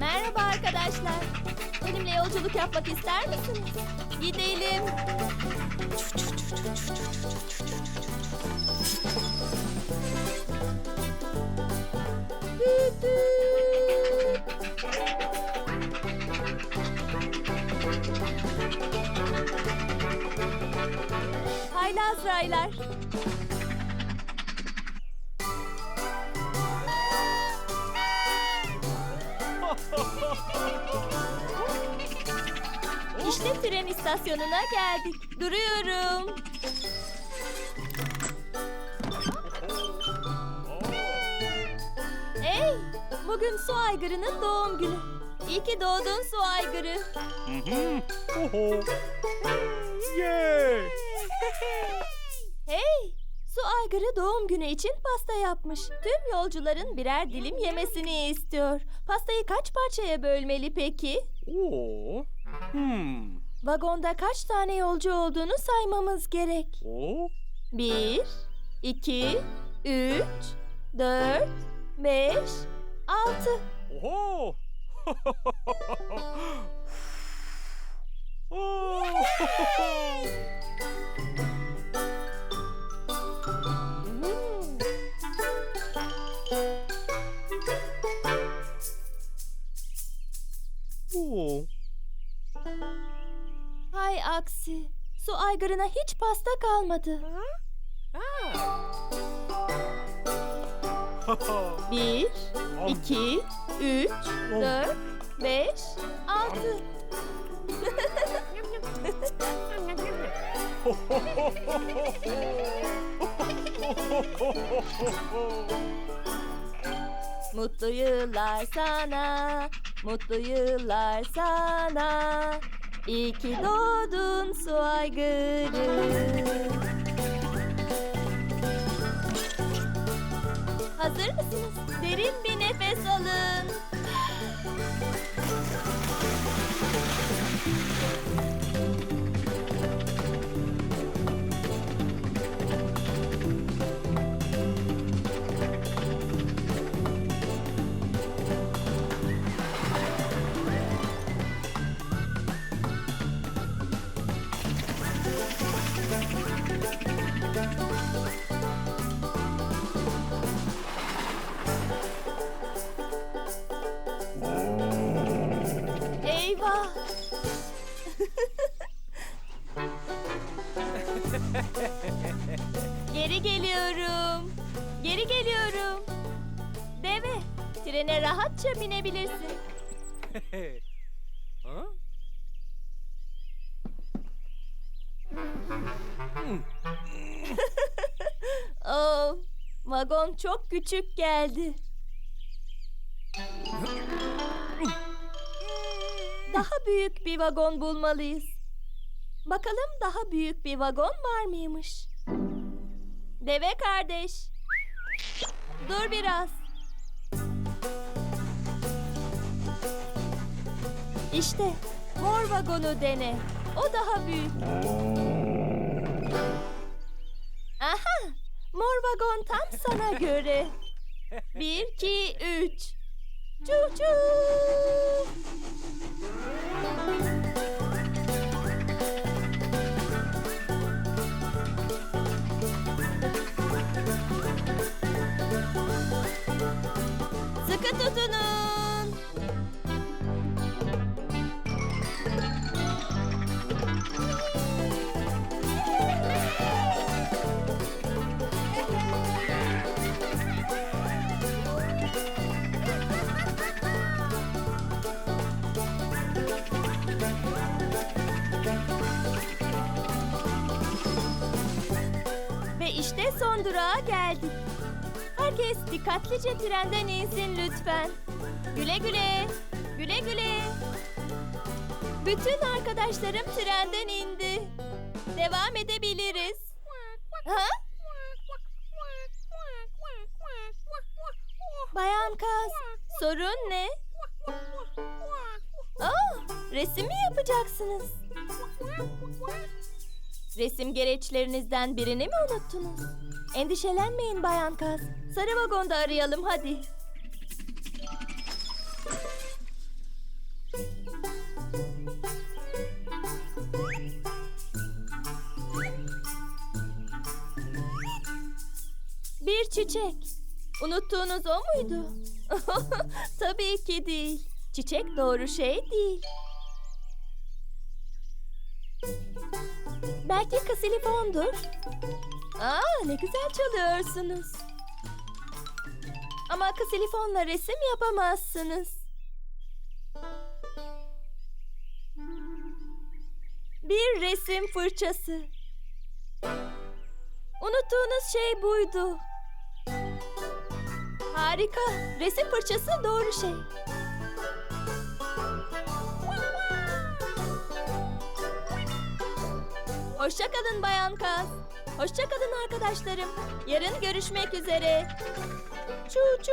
Merhaba arkadaşlar. Benimle yolculuk yapmak ister misiniz? Gidelim. Haylaz raylar. İşte tren istasyonuna geldik. Duruyorum. Hey, bugün su aygırının doğum günü. İyi ki doğdun su aygırı. Oho. Yay! Hey, su aygırı doğum günü için pasta yapmış. Tüm yolcuların birer dilim yemesini istiyor. Pastayı kaç parçaya bölmeli peki? Oo. Hmm. Vagonda kaç tane yolcu olduğunu saymamız gerek. O. Bir, iki, üç, dört, beş, altı. Oho. Oh. aksi. Su aygırına hiç pasta kalmadı. Bir, iki, üç, dört, beş, altı. Mutlu yıllar sana, mutlu yıllar sana. İyi ki doğdun su aygırı. Hazır mısınız? Derin bir nefes alın. Geri geliyorum. Deve, trene rahatça binebilirsin. Ha? Oh, vagon çok küçük geldi. Daha büyük bir vagon bulmalıyız. Bakalım daha büyük bir vagon var mıymış? Deve kardeş. Dur biraz. İşte mor vagonu dene. O daha büyük. Aha! Mor vagon tam sana göre. Bir, iki, üç. Çu çu. Son durağa geldik. Herkes dikkatlice trenden insin lütfen. Güle güle. Güle güle. Bütün arkadaşlarım trenden indi. Devam edebiliriz. Ha? Bayan Kaz, sorun ne? Aa, resim mi yapacaksınız? Resim gereçlerinizden birini mi unuttunuz? Endişelenmeyin Bayan Kaz. Sarı vagonda arayalım hadi. Bir çiçek. Unuttuğunuz o muydu? Tabii ki değil. Çiçek doğru şey değil. Belki kasilifondur. Aa ne güzel çalıyorsunuz. Ama kasilifonla resim yapamazsınız. Bir resim fırçası. Unuttuğunuz şey buydu. Harika. Resim fırçası doğru şey. Hoşça kalın Bayan Kaz. Hoşça kalın arkadaşlarım. Yarın görüşmek üzere. Çu çu.